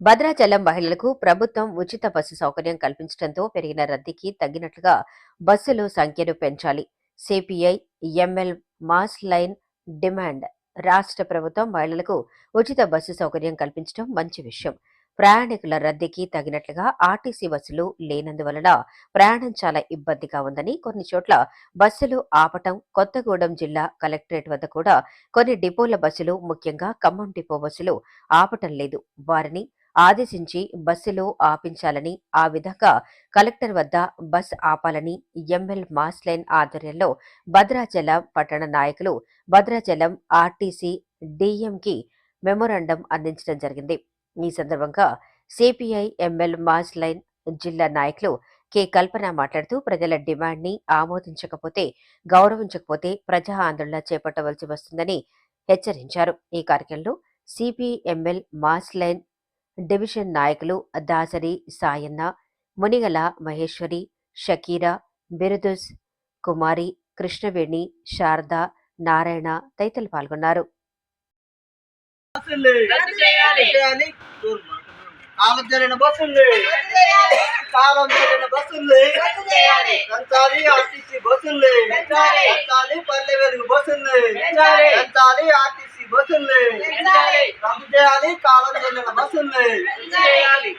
భద్రాచలం మహిళలకు ప్రభుత్వం ఉచిత బస్సు సౌకర్యం కల్పించడంతో పెరిగిన రద్దీకి తగ్గినట్లుగా బస్సులు సంఖ్యను పెంచాలి. CPI ML mass line demand. రాష్ట్ర ప్రభుత్వం మహిళలకు ఉచిత బస్సు సౌకర్యం కల్పించడం మంచి విషయం. ప్రయాణికుల రద్దీకి తగినట్లుగా ఆర్టీసీ బస్సులు లేనందువలన ప్రయాణం చాలా ఇబ్బందిగా ఉందని కొన్ని చోట్ల బస్సులు ఆపటం కొత్తగూడెం జిల్లా కలెక్టరేట్ వద్ద కూడా కొన్ని డిపోల బస్సులు ముఖ్యంగా ఖమ్మం డిపో బస్సులు ఆపటం లేదు. వారిని ఆదేశించి బస్సులో ఆపించాలని ఆ విధంగా కలెక్టర్ వద్ద బస్ ఆపాలని ఎంఎల్ మాస్లైన్ ఆధ్వర్యంలో భద్రాచలం పట్టణ నాయకులు భద్రాచలం ఆర్టీసీ డిఎంకి మెమోరాండం అందించడం జరిగింది. ఈ సందర్భంగా సిపిఐ ఎంఎల్ మాస్లైన్ జిల్లా నాయకులు కె. కల్పన మాట్లాడుతూ ప్రజల డిమాండ్ని ఆమోదించకపోతే గౌరవించకపోతే ప్రజా ఆందోళన చేపట్టవలసి వస్తుందని హెచ్చరించారు. ఈ కార్యక్రమంలో సిపిఎంఎల్ మాస్ లైన్ డివిజన్ నాయకులు దాసరి సాయన్న మునిగల మహేశ్వరి షకీరా బిరుదుస్ కుమారి కృష్ణవేణి శారద నారాయణ తదితరులు పాల్గొన్నారు బస్సులు రద్దు చేయాలి. చేయాలి. కాలం జరిగిన బస్సులు కాలం జరిగిన బస్సులు రద్దు చేయాలి. పెంచాలి ఆర్టీసీ బస్సులు పెంచాలి. పెంచాలి పల్లె వెలుగు బస్సులు. పెంచాలి ఆర్టీసీ బస్సులు పెంచాలి. రద్దు చేయాలి కాలం బస్సులు రద్దు చేయాలి.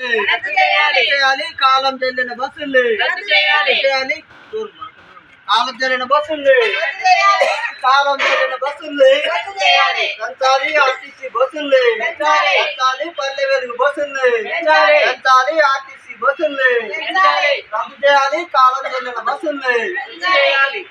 చేయాలి. కాలం చెల్లిన బస్సులు చేయాలి. కాలం చెల్లిన బస్సులు. కాలం చెల్లిన బస్సులు. పెంచాలి ఆర్టీసీ బస్సులు పెంచాలి. పల్లె వెలుగు బస్సులు పెంచాలి. ఆర్టీసీ బస్సులు. రద్దు చేయాలి కాలం చెల్లిన బస్సులు చేయాలి.